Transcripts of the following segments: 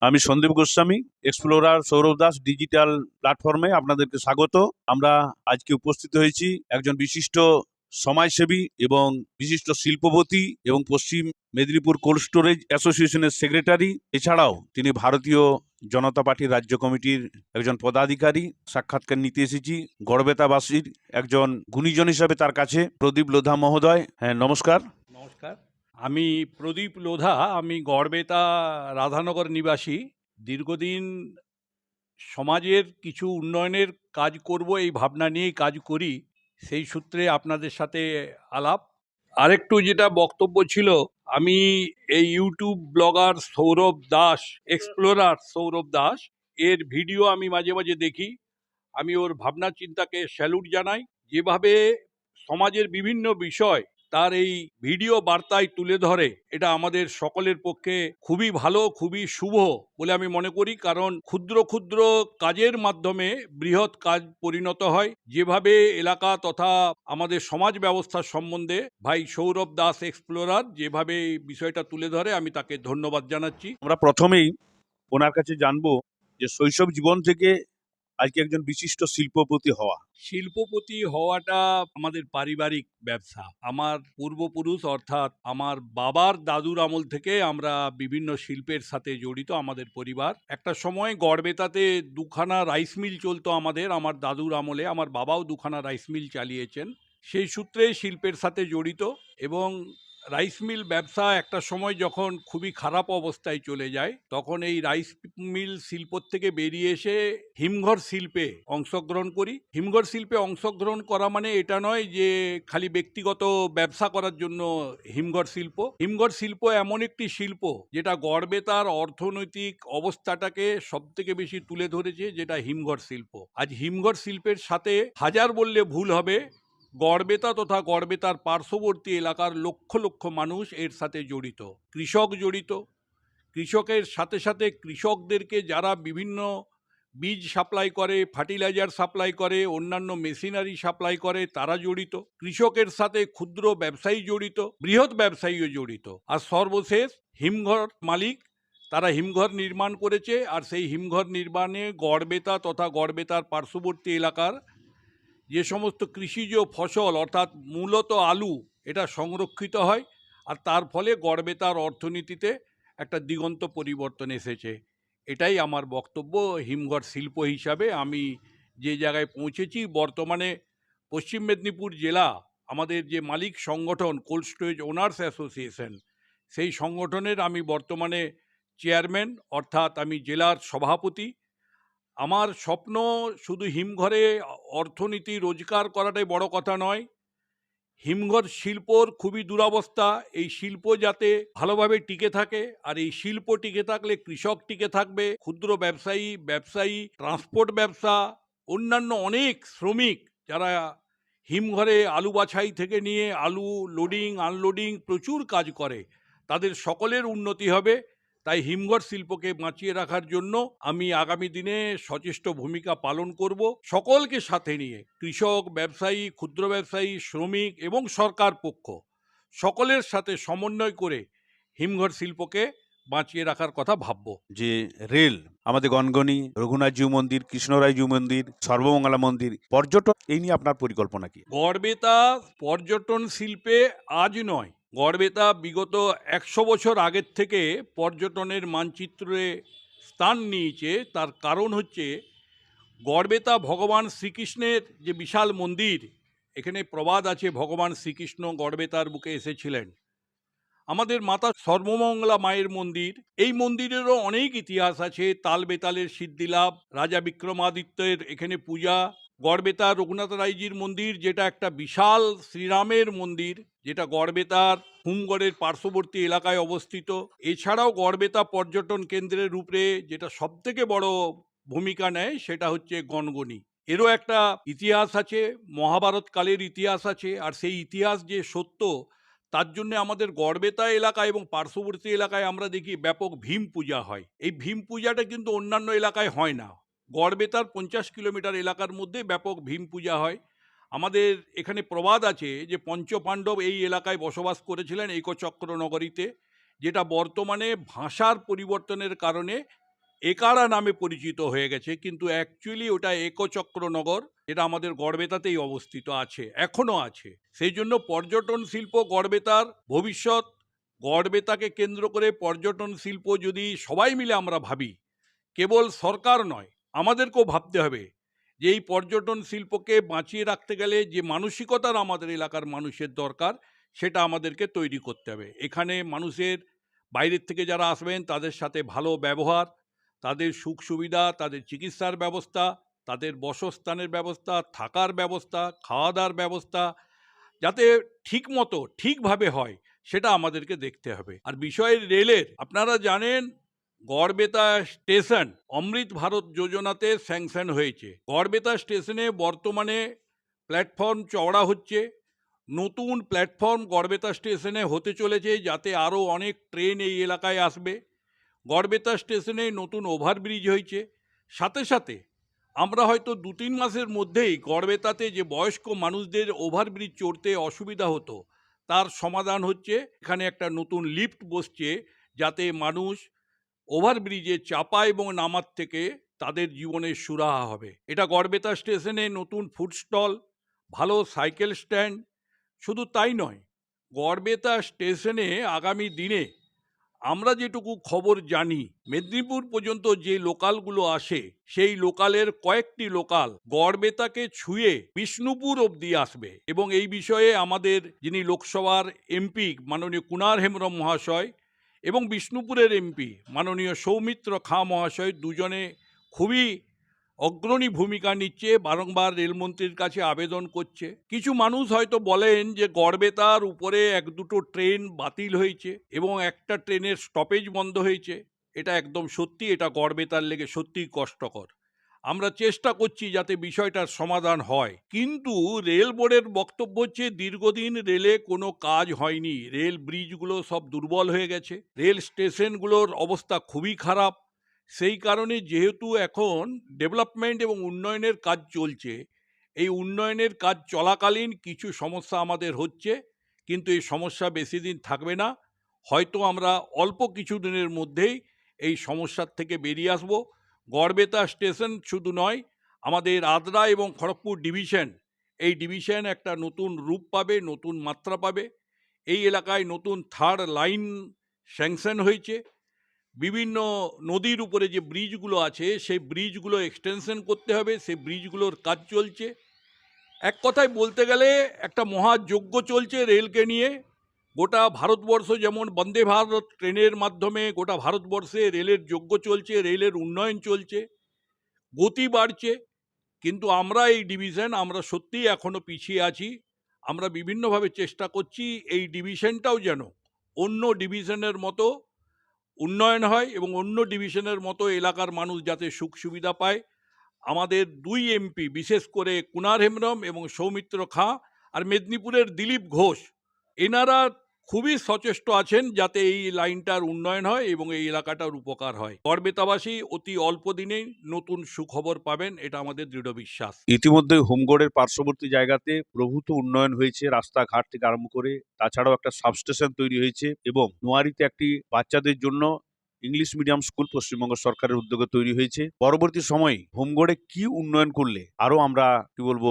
আমি Sandip Goswami explorer Sourav Das digital প্ল্যাটফর্মে আপনাদেরকে স্বাগত। আমরা আজকে উপস্থিত হয়েছি একজন বিশিষ্ট সমাজসেবী এবং বিশিষ্ট শিল্পপতি এবং পশ্চিম মেদিনীপুর কোল্ড স্টোরেজ অ্যাসোসিয়েশনের সেক্রেটারি। এছাড়াও তিনি ভারতীয় জনতা পার্টির রাজ্য কমিটির একজন পদাধিকারী। সাক্ষাৎকার নিতে এসেছি। গড়বেতাবাসীর একজন গুণীজন হিসাবে তার কাছে। প্রদীপ লোধা মহোদয় হ্যাঁ নমস্কার। নমস্কার। আমি প্রদীপ লোধা, আমি গড়বেতা রাধানগর নিবাসী। দীর্ঘদিন সমাজের কিছু উন্নয়নের কাজ করব, এই ভাবনা নিয়েই কাজ করি, সেই সূত্রে আপনাদের সাথে আলাপ। আরেকটু যেটা বক্তব্য ছিল, আমি এই YouTube blogger Sourav Das explorer Sourav Das, এর ভিডিও আমি মাঝে মাঝে দেখি। আমি ওর ভাবনা চিন্তাকে স্যালুট জানাই। যেভাবে সমাজের বিভিন্ন বিষয় তার এই ভিডিও বার্তায় তুলে ধরে, এটা আমাদের সকলের পক্ষে খুবই ভালো, খুবই শুভ বলে আমি মনে করি। কারণ ক্ষুদ্র ক্ষুদ্র কাজের মাধ্যমে বৃহৎ কাজ পরিণত হয়। যেভাবে এলাকা তথা আমাদের সমাজ ব্যবস্থার সম্বন্ধে ভাই সৌরভ দাস এক্সপ্লোরার যেভাবে বিষয়টা তুলে ধরে, আমি তাকে ধন্যবাদ জানাচ্ছি। আমরা প্রথমেই ওনার কাছে জানব যে শৈশব জীবন থেকে আজকে একজন বিশিষ্ট শিল্পপতি হওয়া। শিল্পপতি হওয়াটা আমাদের পারিবারিক ব্যবসা। আমার পূর্বপুরুষ অর্থাৎ আমার বাবার দাদুর আমল থেকে আমরা বিভিন্ন শিল্পের সাথে জড়িত আমাদের পরিবার। একটা সময় গড়বেতাতে দুখানা রাইস মিল চলতো আমাদের, আমার দাদুর আমলে। আমার বাবাও দুখানা রাইস মিল চালিয়েছেন। সেই সূত্রে শিল্পের সাথে জড়িত এবং রাইস মিল ব্যবসা একটা সময় যখন খুবই খারাপ অবস্থায় চলে যায়, তখন এই রাইস মিল শিল্প থেকে বেরিয়ে এসে হিমঘর শিল্পে অংশগ্রহণ করি। হিমঘর শিল্পে অংশগ্রহণ করা মানে এটা নয় যে খালি ব্যক্তিগত ব্যবসা করার জন্য হিমঘর শিল্প। হিমঘর শিল্প এমন একটি শিল্প যেটা গড়বে তার অর্থনৈতিক অবস্থাটাকে সব থেকে বেশি তুলে ধরেছে, যেটা হিমঘর শিল্প। আজ হিমঘর শিল্পের সাথে হাজার বললে ভুল হবে গড়বেতা তথা গড়বেতার পার্শ্ববর্তী এলাকার লক্ষ লক্ষ মানুষ এর সাথে জড়িত। কৃষক জড়িত। কৃষকের সাথে সাথে কৃষকদেরকে যারা বিভিন্ন বীজ সাপ্লাই করে, ফার্টিলাইজার সাপ্লাই করে, অন্যান্য মেশিনারি সাপ্লাই করে, তারা জড়িত। কৃষকের সাথে ক্ষুদ্র ব্যবসায়ী জড়িত, বৃহৎ ব্যবসায়ীও জড়িত। আর সর্বশেষ হিমঘর মালিক, তারা হিমঘর নির্মাণ করেছে। আর সেই হিমঘর নির্মাণে গড়বেতা তথা গড়বেতার পার্শ্ববর্তী এলাকার যে সমস্ত কৃষিজ ফসল, অর্থাৎ মূলত আলু, এটা সংরক্ষিত হয় আর তার ফলে গড়বেতার অর্থনীতিতে একটা দিগন্ত পরিবর্তন এসেছে। এটাই আমার বক্তব্য হিমঘর শিল্প হিসাবে। আমি যে জায়গায় পৌঁছেছি, বর্তমানে পশ্চিম মেদিনীপুর জেলা, আমাদের যে মালিক সংগঠন, কোল্ড স্টোরেজ ওনার্স অ্যাসোসিয়েশন, সেই সংগঠনের আমি বর্তমানে চেয়ারম্যান, অর্থাৎ আমি জেলার সভাপতি। আমার স্বপ্ন শুধু হিমঘরে অর্থনীতি রোজগার করাটাই বড় কথা নয়। হিমঘর শিল্পর খুবই দুরবস্থা। এই শিল্প যাতে ভালোভাবে টিকে থাকে আর এই শিল্প টিকে থাকলে কৃষক টিকে থাকবে, ক্ষুদ্র ব্যবসায়ী ব্যবসায়ী ট্রান্সপোর্ট ব্যবসা, অন্যান্য অনেক শ্রমিক যারা হিমঘরে আলু বাছাই থেকে নিয়ে আলু লোডিং আনলোডিং প্রচুর কাজ করে। তাদের সকলের উন্নতি হবে। তাই হিমঘর শিল্পকে বাঁচিয়ে রাখার জন্য আমি আগামী দিনে সচেষ্ট ভূমিকা পালন করব সকলকে সাথে নিয়ে কৃষক ব্যবসায়ী ক্ষুদ্র ব্যবসায়ী শ্রমিক এবং সরকার পক্ষ। সকলের সাথে সমন্বয় করে হিমঘর শিল্পকে বাঁচিয়ে রাখার কথা ভাববো। যে রেল আমাদের গনগনি রঘুনাথজিউ মন্দির কৃষ্ণরায়জিউ মন্দির সর্বমঙ্গলা মন্দির পর্যটন এই নিয়ে আপনার পরিকল্পনা কি? গড়বেতা পর্যটন শিল্পে আজ নয় গড়বেতা বিগত একশো বছর আগের থেকে পর্যটনের মানচিত্রে স্থান নিয়েছে। তার কারণ হচ্ছে গড়বেতা ভগবান শ্রীকৃষ্ণের যে বিশাল মন্দির, এখানে প্রবাদ আছে ভগবান শ্রীকৃষ্ণ গড়বেতার বুকে এসেছিলেন। আমাদের মাতা সর্বমঙ্গলা মায়ের মন্দির, এই মন্দিরেরও অনেক ইতিহাস আছে। তাল বেতালের সিদ্ধিলাভ, রাজা বিক্রমাদিত্যের এখানে পূজা গড়বেতার রঘুনাথ রায়জির মন্দির, যেটা একটা বিশাল শ্রীরামের মন্দির, যেটা গড়বেতার হুমগড়ের পার্শ্ববর্তী এলাকায় অবস্থিত। এছাড়াও গড়বেতা পর্যটন কেন্দ্রের রূপে যেটা সবথেকে বড় ভূমিকা নেয়, সেটা হচ্ছে গনগনি এরও একটা ইতিহাস আছে মহাভারত কালের ইতিহাস আছে, আর সেই ইতিহাস যে সত্য, তার জন্য আমাদের গড়বেতা এলাকা এবং পার্শ্ববর্তী এলাকায় আমরা দেখি ব্যাপক ভীম পূজা হয়। এই ভীম পূজাটা কিন্তু অন্যান্য এলাকায় হয় না। গড়বেতার পঞ্চাশ কিলোমিটার এলাকার মধ্যে ব্যাপক ভীম পূজা হয়। আমাদের এখানে প্রবাদ আছে যে পঞ্চপাণ্ডব এই এলাকায় বসবাস করেছিলেন একচক্র নগরীতে যেটা বর্তমানে ভাষার পরিবর্তনের কারণে একারা নামে পরিচিত হয়ে গেছে। কিন্তু অ্যাকচুয়ালি ওটা একচক্রনগর, যেটা আমাদের গড়বেতাতেই অবস্থিত আছে এখনও আছে। সেই জন্য পর্যটন শিল্প গড়বেতার ভবিষ্যৎ, গড়বেতাকে কেন্দ্র করে পর্যটন শিল্প যদি সবাই মিলে আমরা ভাবি, কেবল সরকার নয় আমাদেরকেও ভাবতে হবে যে এই পর্যটন শিল্পকে বাঁচিয়ে রাখতে গেলে যে মানসিকতার আমাদের এলাকার মানুষের দরকার, সেটা আমাদেরকে তৈরি করতে হবে। এখানে মানুষের বাইরের থেকে যারা আসবেন, তাদের সাথে ভালো ব্যবহার, তাদের সুখ সুবিধা, তাদের চিকিৎসার ব্যবস্থা, তাদের বসস্থানের ব্যবস্থা, থাকার ব্যবস্থা খাওয়া দাওয়ার ব্যবস্থা, যাতে ঠিকমতো, ঠিকভাবে হয়, সেটা আমাদেরকে দেখতে হবে। আর বিষয় রেলের, আপনারা জানেন গড়বেতা স্টেশন, অমৃত ভারত যোজনাতে স্যাংশন হয়েছে। গড়বেতা স্টেশনে বর্তমানে প্ল্যাটফর্ম চওড়া হচ্ছে। নতুন প্ল্যাটফর্ম গড়বেতা স্টেশনে হতে চলেছে যাতে আরও অনেক ট্রেন এই এলাকায় আসবে। গড়বেতা স্টেশনে নতুন ওভারব্রিজ হয়েছে। সাথে সাথে আমরা হয়তো দু তিন মাসের মধ্যেই গড়বেতাতে যে বয়স্ক মানুষদের ওভারব্রিজ চড়তে অসুবিধা হতো, তার সমাধান হচ্ছে। এখানে একটা নতুন লিফট বসছে যাতে মানুষ ওভারব্রিজে চাপা এবং নামার থেকে তাদের জীবনের সুরাহা হবে। এটা গড়বেতা স্টেশনে নতুন ফুড স্টল, ভালো সাইকেল স্ট্যান্ড, শুধু তাই নয়, গড়বেতা স্টেশনে আগামী দিনে আমরা যেটুকু খবর জানি, মেদিনীপুর পর্যন্ত যে লোকালগুলো আসে, সেই লোকালের কয়েকটি লোকাল গড়বেতাকে ছুঁয়ে বিষ্ণুপুর অবধি আসবে এবং এই বিষয়ে আমাদের যিনি লোকসভার এমপি, মাননীয় কুনার হেমব্রম মহাশয় এবং বিষ্ণুপুরের এমপি, মাননীয় সৌমিত্র খাঁ মহাশয় দুজনে খুবই অগ্রণী ভূমিকা নিচ্ছে, বারংবার রেলমন্ত্রীর কাছে আবেদন করছে। কিছু মানুষ হয়তো বলেন যে গড়বেতার উপরে এক দুটো ট্রেন বাতিল হয়েছে এবং একটা ট্রেনের স্টপেজ বন্ধ হয়েছে। এটা একদম সত্যি, এটা গড়বেতার লেগে সত্যিই কষ্টকর। আমরা চেষ্টা করছি যাতে বিষয়টার সমাধান হয়। কিন্তু রেল বোর্ডের বক্তব্য হচ্ছে, দীর্ঘদিন রেলে কোনো কাজ হয়নি। রেল ব্রিজগুলো সব দুর্বল হয়ে গেছে। রেল স্টেশনগুলোর অবস্থা খুবই খারাপ। সেই কারণে যেহেতু এখন ডেভেলপমেন্ট এবং উন্নয়নের কাজ চলছে, এই উন্নয়নের কাজ চলাকালীন কিছু সমস্যা আমাদের হচ্ছে। কিন্তু এই সমস্যা বেশি দিন থাকবে না। হয়তো আমরা অল্প কিছু দিনের মধ্যেই এই সমস্যার থেকে বেরিয়ে আসব। গড়বেতা স্টেশন শুধু নয়, আমাদের আদ্রা এবং খড়গপুর ডিভিশন, এই ডিভিশন একটা নতুন রূপ পাবে, নতুন মাত্রা পাবে। এই এলাকায় নতুন থার্ড লাইন স্যাংশন হয়েছে। বিভিন্ন নদীর উপরে যে ব্রিজগুলো আছে, সেই ব্রিজগুলো এক্সটেনশন করতে হবে, সেই ব্রিজগুলোর কাজ চলছে। এক কথায় বলতে গেলে একটা মহাযজ্ঞ চলছে রেলকে নিয়ে। গোটা ভারতবর্ষ যেমন বন্দে ভারত ট্রেনের মাধ্যমে গোটা ভারতবর্ষে রেলের যোগ্য চলছে, রেলের উন্নয়ন চলছে, গতি বাড়ছে, কিন্তু আমরা এই ডিভিশন আমরা সত্যিই এখনও পিছিয়ে আছি। আমরা বিভিন্নভাবে চেষ্টা করছি এই ডিভিশনটাও যেন অন্য ডিভিশনের মতো উন্নয়ন হয় এবং অন্য ডিভিশনের মতো এলাকার মানুষ যাতে সুখ সুবিধা পায়। আমাদের দুই এমপি, বিশেষ করে কুনার হেমব্রম এবং সৌমিত্র খাঁ, আর মেদিনীপুরের দিলীপ ঘোষ, এনারা খুবই সচেষ্ট আছেন যাতে এই লাইনটার উন্নয়ন হয় এবং এই এলাকাটার উপকার হয়। গড়বেতাবাসী অতি অল্প দিনেই নতুন সুখবর পাবেন, এটা আমাদের দৃঢ় বিশ্বাস। ইতিমধ্যে হোমগড়ের পার্শ্ববর্তী জায়গাতে প্রভূত উন্নয়ন হয়েছে, রাস্তাঘাট থেকে আরম্ভ করে তাছাড়াও একটা সাবস্টেশন তৈরি হয়েছে এবং নোয়ারিতে একটি বাচ্চাদের জন্য ইংলিশ মিডিয়াম স্কুল পশ্চিমবঙ্গ সরকারের উদ্যোগে তৈরি হয়েছে। পরবর্তী সময়ে হোমগড়ে কি উন্নয়ন করলে আরও আমরা, কি বলব,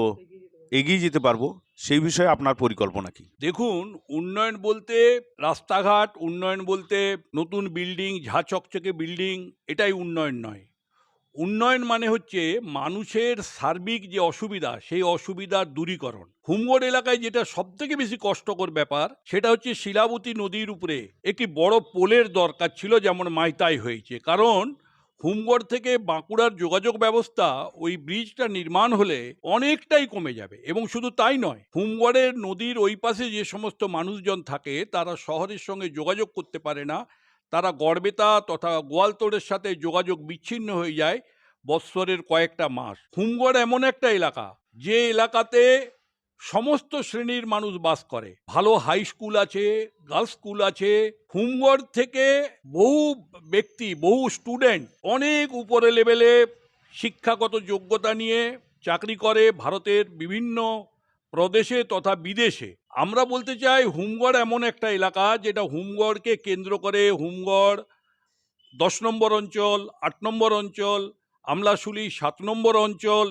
এগিয়ে যেতে পারব? সেই বিষয়ে আপনার পরিকল্পনা কি? দেখুন, উন্নয়ন বলতে রাস্তাঘাট, উন্নয়ন বলতে নতুন বিল্ডিং, ঝা চকচকে বিল্ডিং, এটাই উন্নয়ন নয়। উন্নয়ন মানে হচ্ছে মানুষের সার্বিক যে অসুবিধা, সেই অসুবিধার দূরীকরণ। হুমগড় এলাকায় যেটা সবথেকে বেশি কষ্টকর ব্যাপার, সেটা হচ্ছে শিলাবতী নদীর উপরে একটি বড় পোলের দরকার ছিল, যেমন মাইতাই হয়েছে। কারণ হুমগড় থেকে বাঁকুড়ার যোগাযোগ ব্যবস্থা ওই ব্রিজটা নির্মাণ হলে অনেকটাই কমে যাবে এবং শুধু তাই নয় হুমগড়ের নদীর ওই পাশে যে সমস্ত মানুষজন থাকে, তারা শহরের সঙ্গে যোগাযোগ করতে পারে না। তারা গড়বেতা তথা গোয়ালতোড়ের সাথে যোগাযোগ বিচ্ছিন্ন হয়ে যায় বৎসরের কয়েকটা মাস। হুমগড় এমন একটা এলাকা, যে এলাকাতে সমস্ত শ্রেণির মানুষ বাস করে। ভালো হাই স্কুল আছে গার্লস স্কুল আছে হুমগড় থেকে বহু ব্যক্তি, বহু স্টুডেন্ট অনেক উপরে লেভেলে শিক্ষাগত যোগ্যতা নিয়ে চাকরি করে ভারতের বিভিন্ন প্রদেশে তথা বিদেশে। আমরা বলতে চাই হুমগড় এমন একটা এলাকা যেটা হুমগড়কে কেন্দ্র করে হুমগড় দশ নম্বর অঞ্চল, আট নম্বর অঞ্চল আমলাশুলি সাত নম্বর অঞ্চল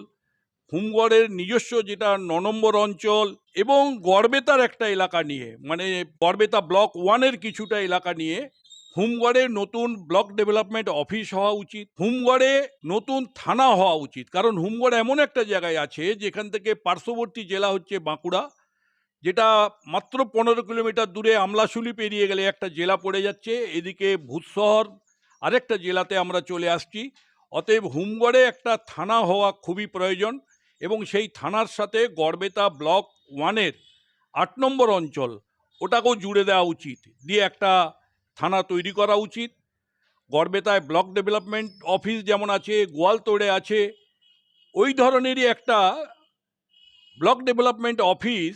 হুমগড়ের নিজস্ব যেটা ন নম্বর অঞ্চল এবং গড়বেতার একটা এলাকা নিয়ে মানে গড়বেতা ব্লক ওয়ানের কিছুটা এলাকা নিয়ে হুমগড়ে নতুন ব্লক ডেভেলপমেন্ট অফিস হওয়া উচিত হুমগড়ে নতুন থানা হওয়া উচিত। কারণ হুমগড় এমন একটা জায়গায় আছে যেখান থেকে পার্শ্ববর্তী জেলা হচ্ছে বাঁকুড়া, যেটা মাত্র পনেরো কিলোমিটার দূরে আমলাশুলি পেরিয়ে গেলে একটা জেলা পড়ে যাচ্ছে, এদিকে ভূতশহর আরেকটা জেলাতে আমরা চলে আসছি। অতএব হুমগড়ে একটা থানা হওয়া খুবই প্রয়োজন। এবং সেই থানার সাথে গড়বেতা ব্লক ওয়ানের আট নম্বর অঞ্চল, ওটাকেও জুড়ে দেওয়া উচিত। দিয়ে একটা থানা তৈরি করা উচিত। গড়বেতায় ব্লক ডেভেলপমেন্ট অফিস যেমন আছে, গোয়ালতোড়ে আছে, ওই ধরনেরই একটা ব্লক ডেভেলপমেন্ট অফিস,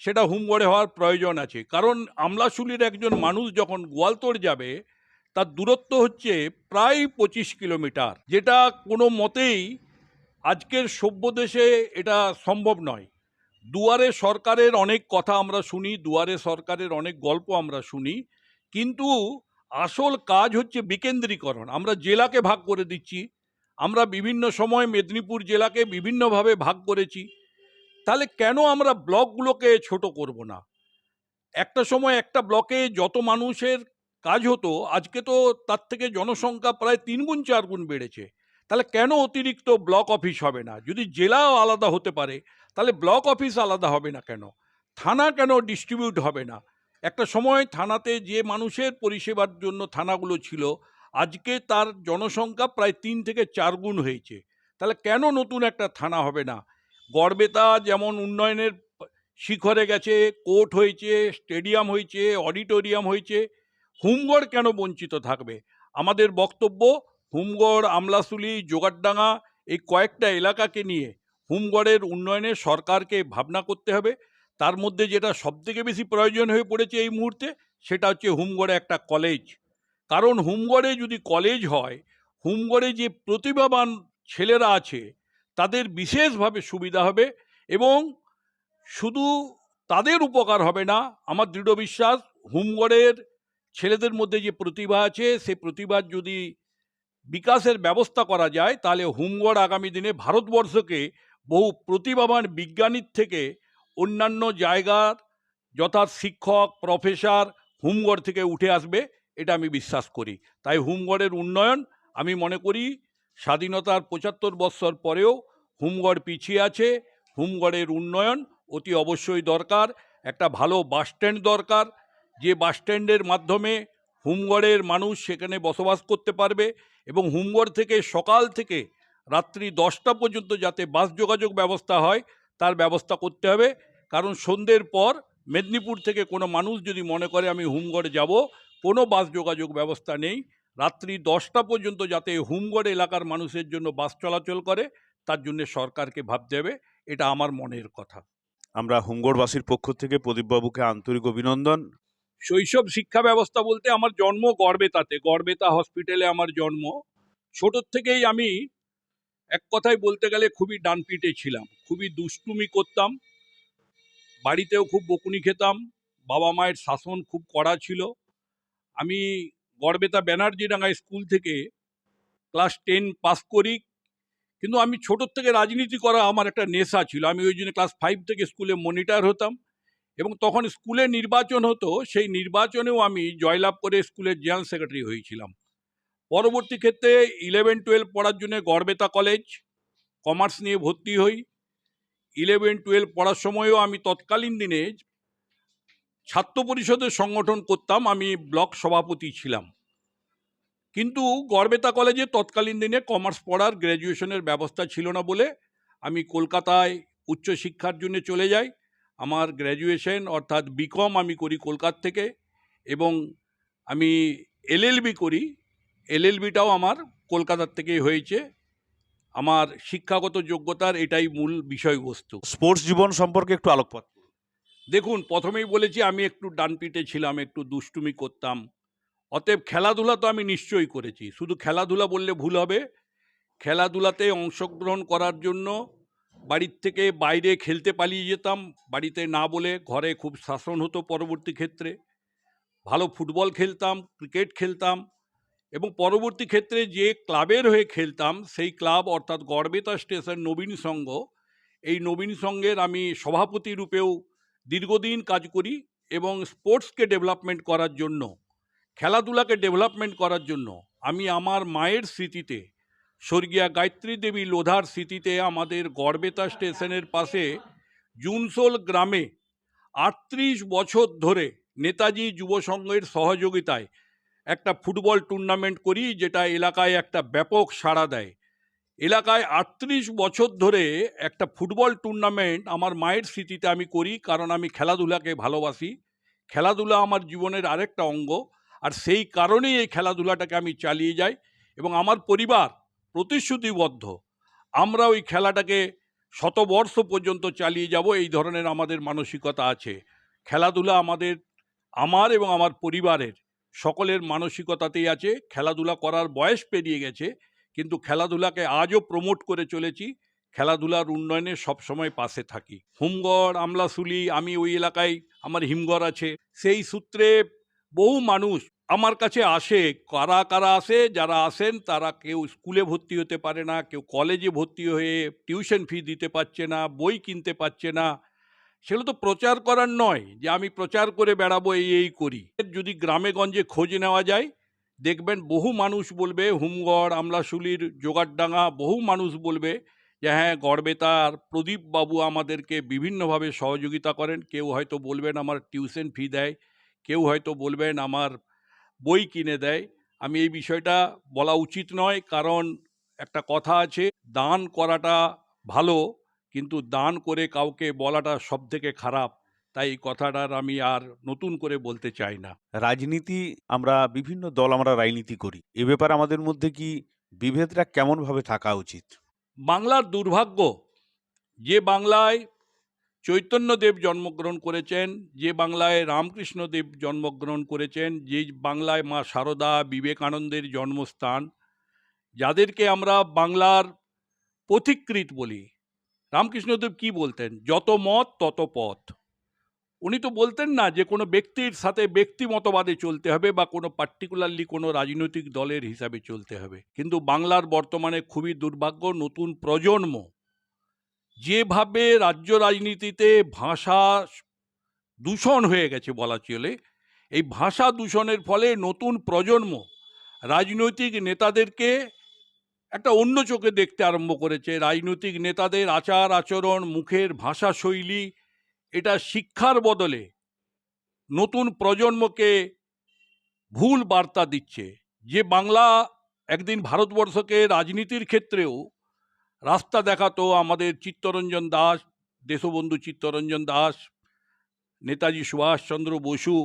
সেটা হুমগড়ে হওয়ার প্রয়োজন আছে। কারণ আমলাশুলির একজন মানুষ যখন গোয়ালতোড় যাবে, তার দূরত্ব হচ্ছে প্রায় পঁচিশ কিলোমিটার, যেটা কোনো মতেই আজকের সভ্য দেশে এটা সম্ভব নয়। দুয়ারে সরকারের অনেক কথা আমরা শুনি, দুয়ারে সরকারের অনেক গল্প আমরা শুনি, কিন্তু আসল কাজ হচ্ছে বিকেন্দ্রীকরণ। আমরা জেলাকে ভাগ করে দিচ্ছি, আমরা বিভিন্ন সময় মেদিনীপুর জেলাকে বিভিন্নভাবে ভাগ করেছি। তাহলে কেন আমরা ব্লকগুলোকে ছোট করব না? একটা সময় একটা ব্লকে যত মানুষের কাজ হতো, আজকে তো তার থেকে জনসংখ্যা প্রায় তিন গুণ চার গুণ বেড়েছে। তাহলে কেন অতিরিক্ত ব্লক অফিস হবে না? যদি জেলাও আলাদা হতে পারে, তাহলে ব্লক অফিস আলাদা হবে না কেন? থানা কেন ডিস্ট্রিবিউট হবে না? একটা সময় থানাতে যে মানুষের পরিষেবার জন্য থানাগুলো ছিল, আজকে তার জনসংখ্যা প্রায় তিন থেকে চার গুণ হয়েছে। তাহলে কেন নতুন একটা থানা হবে না? গড়বেতা যেমন উন্নয়নের শিখরে গেছে, কোর্ট হয়েছে, স্টেডিয়াম হয়েছে, অডিটোরিয়াম হয়েছে, হুমগড় কেন বঞ্চিত থাকবে? আমাদের বক্তব্য হুমগড়, আমলাসুলি, জোগাড়ডাঙ্গা এই কয়েকটা এলাকাকে নিয়ে হুমগড়ের উন্নয়নে সরকারকে ভাবনা করতে হবে। তার মধ্যে যেটা সবথেকে বেশি প্রয়োজন হয়ে পড়েছে এই মুহূর্তে সেটা হচ্ছে হুমগড়ে একটা কলেজ। কারণ হুমগড়ে যদি কলেজ হয়, হুমগড়ে যে প্রতিভাবান ছেলেরা আছে তাদের বিশেষভাবে সুবিধা হবে এবং শুধু তাদের উপকার হবে না, আমার দৃঢ় বিশ্বাস হুমগড়ের ছেলেদের মধ্যে যে প্রতিভা আছে সেই প্রতিভার যদি বিকাশের ব্যবস্থা করা যায়, তাহলে হুমগড় আগামী দিনে ভারতবর্ষকে বহু প্রতিভাবান বিজ্ঞানীর থেকে অন্যান্য জায়গার যথা শিক্ষক, প্রফেসর হুমগড় থেকে উঠে আসবে, এটা আমি বিশ্বাস করি। তাই হুমগড়ের উন্নয়ন আমি মনে করি স্বাধীনতার পঁচাত্তর বৎসর পরেও হুমগড় পিছিয়ে আছে। হুমগড়ের উন্নয়ন অতি অবশ্যই দরকার, একটা ভালো বাসস্ট্যান্ড দরকার। যে বাসস্ট্যান্ডের মাধ্যমে হুমগড়ের মানুষ সেখানে বসবাস করতে পারবে এবং হুমগড় থেকে সকাল থেকে রাত্রি দশটা পর্যন্ত যাতে বাস যোগাযোগ ব্যবস্থা হয়, তার ব্যবস্থা করতে হবে। কারণ সন্ধ্যের পর মেদিনীপুর থেকে কোনো মানুষ যদি মনে করে আমি হুমগড়ে যাব, কোনো বাস যোগাযোগ ব্যবস্থা নেই। রাত্রি দশটা পর্যন্ত যাতে হুমগড় এলাকার মানুষের জন্য বাস চলাচল করে, তার জন্য সরকারকে ভাবতে হবে। এটা আমার মনের কথা। আমরা হুমগড়বাসীর পক্ষ থেকে প্রদীপবাবুকে আন্তরিক অভিনন্দন। শৈশব শিক্ষা ব্যবস্থা বলতে আমার জন্ম গড়বেতাতে, গড়বেতা হসপিটালে আমার জন্ম। ছোটোর থেকেই আমি এক কথায় বলতে গেলে খুবই ডানপিটে ছিলাম, খুবই দুষ্টুমি করতাম, বাড়িতেও খুব বকুনি খেতাম, বাবা মায়ের শাসন খুব কড়া ছিল। আমি গড়বেতা ব্যানার্জিডাঙ্গা স্কুল থেকে ক্লাস টেন পাস করি, কিন্তু আমি ছোটোর থেকে রাজনীতি করা আমার একটা নেশা ছিল। আমি ওই জন্য ক্লাস ফাইভ থেকে স্কুলে মনিটর হতাম। এবং তখন স্কুলে নির্বাচন হতো, সেই নির্বাচনেও আমি জয়লাভ করে স্কুলের জেনারেল সেক্রেটারি হয়েছিলাম। পরবর্তী ক্ষেত্রে ইলেভেন টুয়েলভ পড়ার জন্য গড়বেতা কলেজ, কমার্স নিয়ে ভর্তি হই। ইলেভেন টুয়েলভ পড়ার সময়ও আমি তৎকালীন দিনে ছাত্র পরিষদের সংগঠন করতাম, আমি ব্লক সভাপতি ছিলাম। কিন্তু গড়বেতা কলেজে তৎকালীন দিনে কমার্স পড়ার গ্র্যাজুয়েশনের ব্যবস্থা ছিল না বলে আমি কলকাতায় উচ্চশিক্ষার জন্য চলে যাই। আমার গ্র্যাজুয়েশন অর্থাৎ বিকম আমি করি কলকাতা থেকে এবং আমি এলএলবি করি। এলএলবিটাও আমার কলকাতার থেকেই হয়েছে। আমার শিক্ষাগত যোগ্যতার এটাই মূল বিষয়বস্তু। স্পোর্টস জীবন সম্পর্কে একটু আলোকপাত করুন। দেখুন প্রথমেই বলেছি আমি একটু ডানপিটে ছিলাম একটু দুষ্টুমি করতাম। অতএব খেলাধুলা তো আমি নিশ্চয়ই করেছি। শুধু খেলাধুলা বললে ভুল হবে। খেলাধুলাতে অংশগ্রহণ করার জন্য বাড়ির থেকে বাইরে খেলতে পালিয়ে যেতাম। বাড়িতে না বলে ঘরে খুব শাসন হতো পরবর্তী ক্ষেত্রে। ভালো ফুটবল খেলতাম, ক্রিকেট খেলতাম এবং পরবর্তী ক্ষেত্রে যে ক্লাবের হয়ে খেলতাম, সেই ক্লাব অর্থাৎ গড়বেতা স্টেশন নবীন সংঘ, এই নবীন সংঘের আমি সভাপতি রূপেও দীর্ঘদিন কাজ করি এবং স্পোর্টসকে ডেভেলপমেন্ট করার জন্য, খেলাধুলাকে ডেভেলপমেন্ট করার জন্য আমি আমার মায়ের স্মৃতিতে স্বর্গীয়া গায়ত্রী দেবী লোধার স্মৃতিতে আমাদের গড়বেতা স্টেশনের পাশে জুনসোল গ্রামে আটত্রিশ বছর ধরে নেতাজি যুব সংঘের সহযোগিতায় একটা ফুটবল টুর্নামেন্ট করি, যেটা এলাকায় একটা ব্যাপক সাড়া দেয়। এলাকায় আটত্রিশ বছর ধরে একটা ফুটবল টুর্নামেন্ট আমার মায়ের স্মৃতিতে আমি করি, কারণ আমি খেলাধুলাকে ভালোবাসি। খেলাধুলা আমার জীবনের আরেকটা অঙ্গ, আর সেই কারণেই এই খেলাধুলাটাকে আমি চালিয়ে যাই এবং আমার পরিবার প্রতিশ্রুতিবদ্ধ। আমরা ওই খেলাটাকে শতবর্ষ পর্যন্ত চালিয়ে যাব, এই ধরনের আমাদের মানসিকতা আছে। খেলাধুলা আমাদের, আমার এবং আমার পরিবারের সকলের মানসিকতাতেই আছে। খেলাধুলা করার বয়স পেরিয়ে গেছে, কিন্তু খেলাধুলাকে আজও প্রমোট করে চলেছি। খেলাধুলার উন্নয়নে সবসময় পাশে থাকি। হুমগড়, আমলাসুলি, আমি ওই এলাকায় আমার হিমঘর আছে। সেই সূত্রে বহু মানুষ আমার কাছে আসে, কারা কারা আসে, যারা আসেন তারা কেউ স্কুলে ভর্তি হতে পারে না, কেউ কলেজে ভর্তি হয়ে টিউশন ফি দিতে পারছে না, বই কিনতে পারছে না। সেগুলো তো প্রচার করার নয় যে আমি প্রচার করে বেড়াবো, এই এই করি। যদি গ্রামে গঞ্জে খোঁজ নেওয়া যায়, দেখবেন বহু মানুষ বলবে, হুমগড়, আমলাশুলির জোগাড়ডাঙ্গা, বহু মানুষ বলবে যে হ্যাঁ গড়বেতার প্রদীপ বাবু আমাদেরকে বিভিন্নভাবে সহযোগিতা করেন। কেউ হয়তো বলবেন আমার টিউশন ফি দেয়, কেউ হয়তো বলবেন আমার বই কিনে দেয়। আমি এই বিষয়টা বলা উচিত নয় কারণ একটা কথা আছে দান করাটা ভালো কিন্তু দান করে কাউকে বলাটা সব থেকে খারাপ। তাই এই কথাটার আমি আর নতুন করে বলতে চাই না। রাজনীতি আমরা বিভিন্ন দল আমরা রাজনীতি করি। এ ব্যাপারে আমাদের মধ্যে কি বিভেদটা কেমনভাবে থাকা উচিত? বাংলার দুর্ভাগ্য যে বাংলায় চৈতন্যদেব জন্মগ্রহণ করেছেন, যে বাংলায় রামকৃষ্ণদেব জন্মগ্রহণ করেছেন, যে বাংলায় মা সারদা বিবেকানন্দের জন্মস্থান, যাদেরকে আমরা বাংলার পথিকৃত বলি। রামকৃষ্ণদেব কি বলতেন? যত মত, তত পথ। উনি তো বলতেন না যে কোনো ব্যক্তির সাথে ব্যক্তি মতবাদে চলতে হবে বা কোনো পার্টিকুলারলি কোনো রাজনৈতিক দলের হিসাবে চলতে হবে। কিন্তু বাংলার বর্তমানে খুবই দুর্ভাগ্য, নতুন প্রজন্ম যেভাবে রাজ্য রাজনীতিতে ভাষা দূষণ হয়ে গেছে বলা চলে, এই ভাষা দূষণের ফলে নতুন প্রজন্ম রাজনৈতিক নেতাদেরকে একটা অন্য চোখে দেখতে আরম্ভ করেছে। রাজনৈতিক নেতাদের আচার, আচরণ, মুখের ভাষা শৈলী, এটা শিক্ষার বদলে নতুন প্রজন্মকে ভুল বার্তা দিচ্ছে। যে বাংলা একদিন ভারতবর্ষকে রাজনীতির ক্ষেত্রেও রাস্তা দেখাতো আমাদের চিত্তরঞ্জন দাস, দেশবন্ধু চিত্তরঞ্জন দাস, নেতাজি সুভাষচন্দ্র বসু,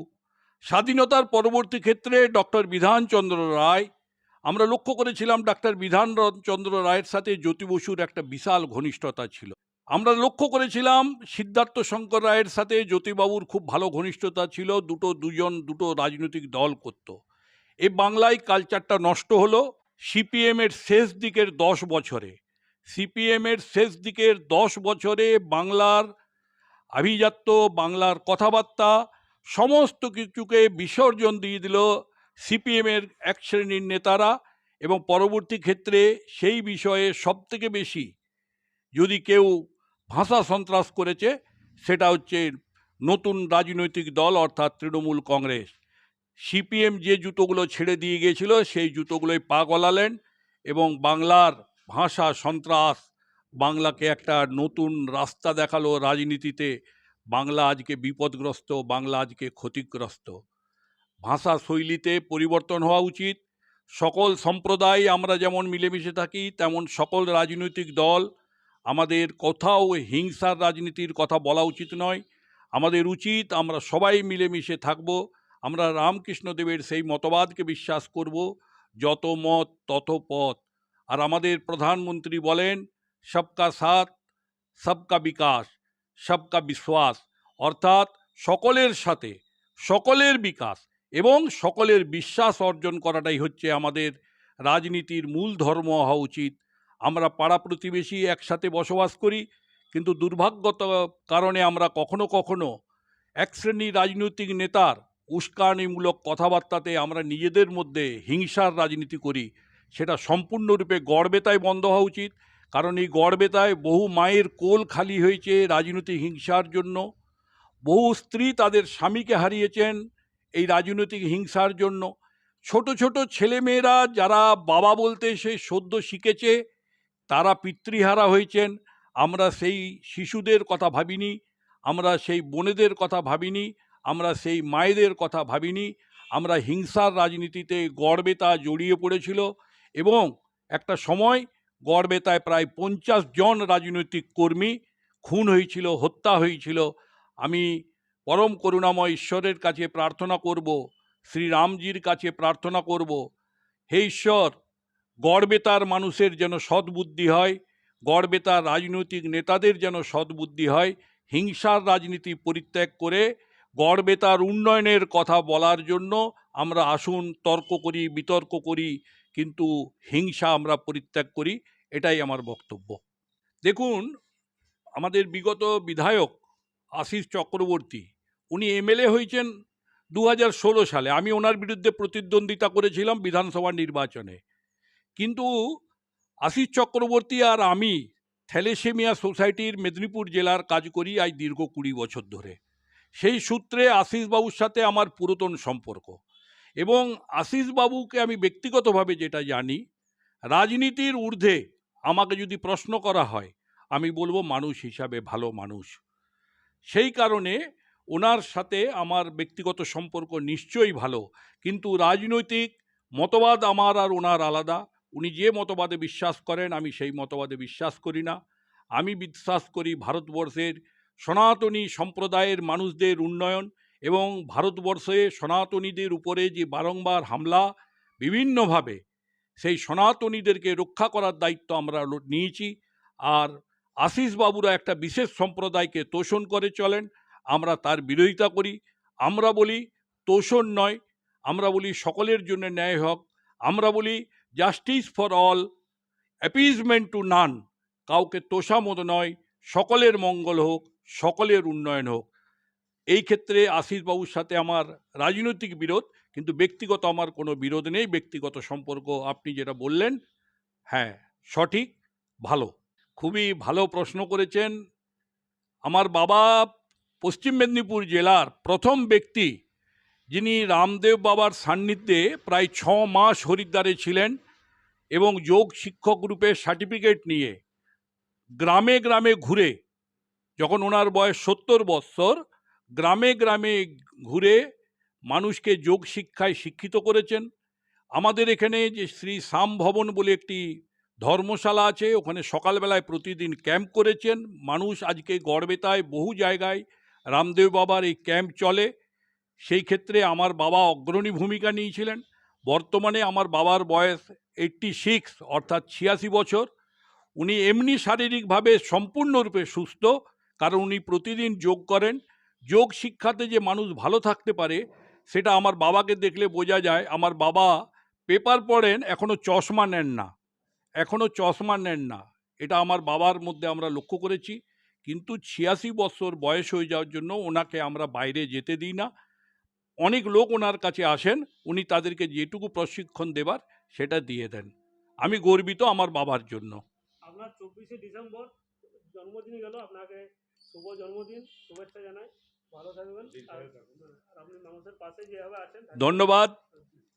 স্বাধীনতার পরবর্তী ক্ষেত্রে ডক্টর বিধানচন্দ্র রায়। আমরা লক্ষ্য করেছিলাম ডাক্তার বিধানচন্দ্র রায়ের সাথে জ্যোতি বসুর একটা বিশাল ঘনিষ্ঠতা ছিল। আমরা লক্ষ্য করেছিলাম সিদ্ধার্থ শঙ্কর রায়ের সাথে জ্যোতিবাবুর খুব ভালো ঘনিষ্ঠতা ছিল, দুটো দুজন, দুটো রাজনৈতিক দল করত। এই বাংলায় কালচারটা নষ্ট হলো সিপিএমের শেষ দিকের দশ বছরে। সিপিএমের শেষ দিকের দশ বছরে বাংলার আভিজাত্য, বাংলার কথাবার্তা সমস্ত কিছুকে বিসর্জন দিয়ে দিল সিপিএমের এক শ্রেণির নেতারা এবং পরবর্তী ক্ষেত্রে সেই বিষয়ে সবথেকে বেশি যদি কেউ ভাষা সন্ত্রাস করেছে, সেটা হচ্ছে নতুন রাজনৈতিক দল অর্থাৎ তৃণমূল কংগ্রেস। সিপিএম যে জুতোগুলো ছেড়ে দিয়ে গিয়েছিল, সেই জুতোগুলোই পা গলালেন এবং বাংলার ভাষা সন্ত্রাস, বাংলাকে একটা নতুন রাস্তা দেখাল রাজনীতিতে, বাংলা আজকে বিপদগ্রস্ত, বাংলা আজকে ক্ষতিগ্রস্ত। ভাষা শৈলীতে পরিবর্তন হওয়া উচিত, সকল সম্প্রদায় আমরা যেমন মিলেমিশে থাকি, তেমন সকল রাজনৈতিক দল, আমাদের কোথাও হিংসার রাজনীতির কথা বলা উচিত নয়। আমাদের উচিত আমরা সবাই মিলেমিশে থাকব, আমরা রামকৃষ্ণদেবের সেই মতবাদকে বিশ্বাস করব, যত মত তত পথ। আর আমাদের প্রধানমন্ত্রী বলেন, সবকা সাথ, সবকা বিকাশ, সবকা বিশ্বাস। অর্থাৎ সকলের সাথে, সকলের বিকাশ এবং সকলের বিশ্বাস অর্জন করাটাই হচ্ছে আমাদের রাজনীতির মূল ধর্ম হওয়া উচিত। আমরা পাড়া প্রতিবেশী একসাথে বসবাস করি, কিন্তু দুর্ভাগ্যত কারণে আমরা কখনো কখনো এক শ্রেণির রাজনৈতিক নেতার উস্কানিমূলক কথাবার্তাতে আমরা নিজেদের মধ্যে হিংসার রাজনীতি করি। সেটা সম্পূর্ণরূপে গড়বেতায় বন্ধ হওয়া উচিত। কারণ এই গড়বেতায় বহু মায়ের কোল খালি হয়েছে রাজনৈতিক হিংসার জন্য। বহু স্ত্রী তাদের স্বামীকে হারিয়েছেন এই রাজনৈতিক হিংসার জন্য। ছোট ছোট ছেলেমেয়েরা যারা বাবা বলতে সে সদ্য শিখেছে, তারা পিতৃহারা হয়েছেন। আমরা সেই শিশুদের কথা ভাবিনি, আমরা সেই বোনেদের কথা ভাবিনি, আমরা সেই মায়েদের কথা ভাবিনি। আমরা হিংসার রাজনীতিতে গড়বেতা জড়িয়ে পড়েছিল। এবং একটা সময় গড়বেতায় প্রায় পঞ্চাশ জন রাজনৈতিক কর্মী খুন হয়েছিল, হত্যা হয়েছিল। আমি পরম করুণাময় ঈশ্বরের কাছে প্রার্থনা করব শ্রীরামজির কাছে প্রার্থনা করব, হে ঈশ্বর গড়বেতার মানুষের যেন সদ্বুদ্ধি হয় গড়বেতার রাজনৈতিক নেতাদের যেন সদ্বুদ্ধি হয়, হিংসার রাজনীতি পরিত্যাগ করে গড়বেতার উন্নয়নের কথা বলার জন্য আমরা আসুন, তর্ক করি, বিতর্ক করি কিন্তু হিংসা আমরা পরিত্যাগ করি, এটাই আমার বক্তব্য। দেখুন, আমাদের বিগত বিধায়ক আশিস চক্রবর্তী, উনি এমএলএ হয়েছেন দু সালে। আমি ওনার বিরুদ্ধে প্রতিদ্বন্দ্বিতা করেছিলাম বিধানসভা নির্বাচনে। কিন্তু আশিস চক্রবর্তী আর আমি থ্যালেসেমিয়া সোসাইটির মেদিনীপুর জেলার কাজ করি আজ দীর্ঘ কুড়ি বছর ধরে। সেই সূত্রে আশিসবাবুর সাথে আমার পুরাতন সম্পর্ক। এবং আশিসবাবুকে আমি ব্যক্তিগতভাবে যেটা জানি, রাজনীতির ঊর্ধ্বে আমাকে যদি প্রশ্ন করা হয়, আমি বলব মানুষ হিসাবে ভালো মানুষ। সেই কারণে ওনার সাথে আমার ব্যক্তিগত সম্পর্ক নিশ্চয়ই ভালো, কিন্তু রাজনৈতিক মতবাদ আমার আর ওনার আলাদা। উনি যে মতবাদে বিশ্বাস করেন, আমি সেই মতবাদে বিশ্বাস করি না। আমি বিশ্বাস করি ভারতবর্ষের সনাতনী সম্প্রদায়ের মানুষদের উন্নয়ন এবং ভারতবর্ষে সনাতনীদের উপরে যে বারংবার হামলা বিভিন্নভাবে, সেই সনাতনীদেরকে রক্ষা করার দায়িত্ব আমরা নিয়েছি। আর আশিস বাবুরা একটা বিশেষ সম্প্রদায়কে তোষণ করে চলেন। আমরা তার বিরোধিতা করি। আমরা বলি তোষণ নয়, আমরা বলি সকলের জন্য ন্যায় হোক। আমরা বলি justice for all, appeasement to none. কাউকে তোষামত নয়, সকলের মঙ্গল হোক, সকলের উন্নয়ন হোক। এই ক্ষেত্রে আশিসবাবুর সাথে আমার রাজনৈতিক বিরোধ, কিন্তু ব্যক্তিগত আমার কোনো বিরোধ নেই। ব্যক্তিগত সম্পর্ক আপনি যেটা বললেন হ্যাঁ সঠিক, ভালো। খুবই ভালো প্রশ্ন করেছেন। আমার বাবা পশ্চিম মেদিনীপুর জেলার প্রথম ব্যক্তি যিনি রামদেব বাবার সান্নিধ্যে প্রায় ছ মাস হরিদ্বারে ছিলেন এবং যোগ শিক্ষক রূপে সার্টিফিকেট নিয়ে গ্রামে গ্রামে ঘুরে, যখন ওনার বয়স সত্তর বৎসর গ্রামে গ্রামে ঘুরে মানুষকে যোগ শিক্ষায় শিক্ষিত করেছেন। আমাদের এখানে যে শ্রী শ্যাম ভবন বলে একটি ধর্মশালা আছে, ওখানে সকালবেলায় প্রতিদিন ক্যাম্প করেছেন। মানুষ আজকে গড়বেতায় বহু জায়গায় রামদেব বাবার এই ক্যাম্প চলে। সেই ক্ষেত্রে আমার বাবা অগ্রণী ভূমিকা নিয়েছিলেন। বর্তমানে আমার বাবার বয়স এইট্টি সিক্স অর্থাৎ ছিয়াশি বছর। উনি এমনি শারীরিকভাবে সম্পূর্ণরূপে সুস্থ, কারণ উনি প্রতিদিন যোগ করেন। যোগ শিক্ষাতে যে মানুষ ভালো থাকতে পারে, সেটা আমার বাবাকে দেখলে বোঝা যায়। আমার বাবা পেপার পড়েন এখনও চশমা নেন না। এখনও চশমা নেন না। এটা আমার বাবার মধ্যে আমরা লক্ষ্য করেছি। কিন্তু ছিয়াশি বছর বয়স হয়ে যাওয়ার জন্য ওনাকে আমরা বাইরে যেতে দিই না। অনেক লোক ওনার কাছে আসেন, উনি তাদেরকে যেটুকু প্রশিক্ষণ দেবার, সেটা দিয়ে দেন। আমি গর্বিত আমার বাবার জন্য। আপনার চব্বিশে ডিসেম্বর জন্মদিন গেল। আপনাকে শুভ জন্মদিন, শুভেচ্ছা জানাই। ধন্যবাদ।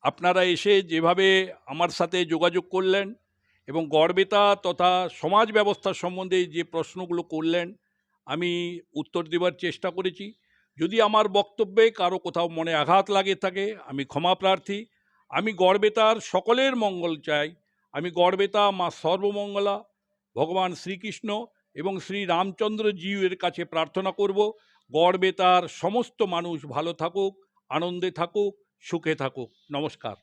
আপনারা এসে যেভাবে আমার সাথে যোগাযোগ করলেন এবং গড়বেতা তথা সমাজ ব্যবস্থা সম্বন্ধে যে প্রশ্নগুলো করলেন আমি উত্তর দেবার চেষ্টা করেছি। যদি আমার বক্তব্যে কারও কোথাও মনে আঘাত লাগে থাকে আমি ক্ষমা প্রার্থী। আমি গড়বেতার সকলের মঙ্গল চাই। আমি গড়বেতা মা সর্বমঙ্গলা ভগবান শ্রীকৃষ্ণ এবং শ্রী রামচন্দ্র জিউয়ের কাছে প্রার্থনা করব। গড়বেতার সমস্ত মানুষ ভালো থাকুক আনন্দে থাকুক সুখে থাকুক। নমস্কার।